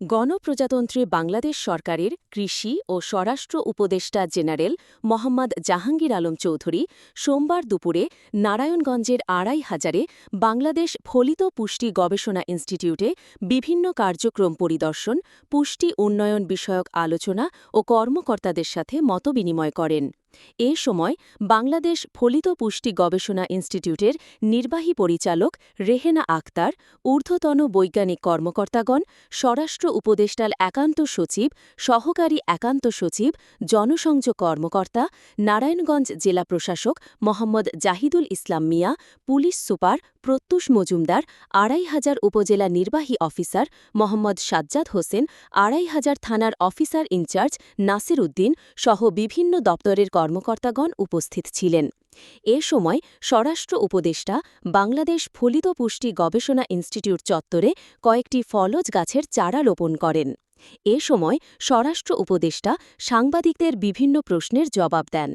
গণপ্রজাতন্ত্রী বাংলাদেশ সরকারের কৃষি ও স্বরাষ্ট্র উপদেষ্টা জেনারেল মোহাম্মদ জাহাঙ্গীর আলম চৌধুরী সোমবার দুপুরে নারায়ণগঞ্জের আড়াই হাজারে বাংলাদেশ ফলিত পুষ্টি গবেষণা ইনস্টিটিউটে বিভিন্ন কার্যক্রম পরিদর্শন, পুষ্টি উন্নয়ন বিষয়ক আলোচনা ও কর্মকর্তাদের সাথে মতবিনিময় করেন। এ সময় বাংলাদেশ ফলিত পুষ্টি গবেষণা ইনস্টিটিউটের নির্বাহী পরিচালক রেহেনা আক্তার, ঊর্ধ্বতন বৈজ্ঞানিক কর্মকর্তাগণ, স্বরাষ্ট্র উপদেষ্টাল একান্ত সচিব, সহকারী একান্ত সচিব, জনসংযোগ কর্মকর্তা, নারায়ণগঞ্জ জেলা প্রশাসক মোহাম্মদ জাহিদুল ইসলাম মিয়া, পুলিশ সুপার প্রত্যুষ মজুমদার, আড়াই হাজার উপজেলা নির্বাহী অফিসার মোহাম্মদ সাজ্জাদ হোসেন, আড়াই হাজার থানার অফিসার ইনচার্জ নাসির উদ্দিন সহ বিভিন্ন দপ্তরের কর্মকর্তাগণ উপস্থিত ছিলেন। এ সময় স্বরাষ্ট্র উপদেষ্টা, বাংলাদেশ ফলিত পুষ্টি গবেষণা ইনস্টিটিউট চত্বরে কয়েকটি ফলজ গাছের চারা রোপণ করেন। এ সময় স্বরাষ্ট্র উপদেষ্টা সাংবাদিকদের বিভিন্ন প্রশ্নের জবাব দেন।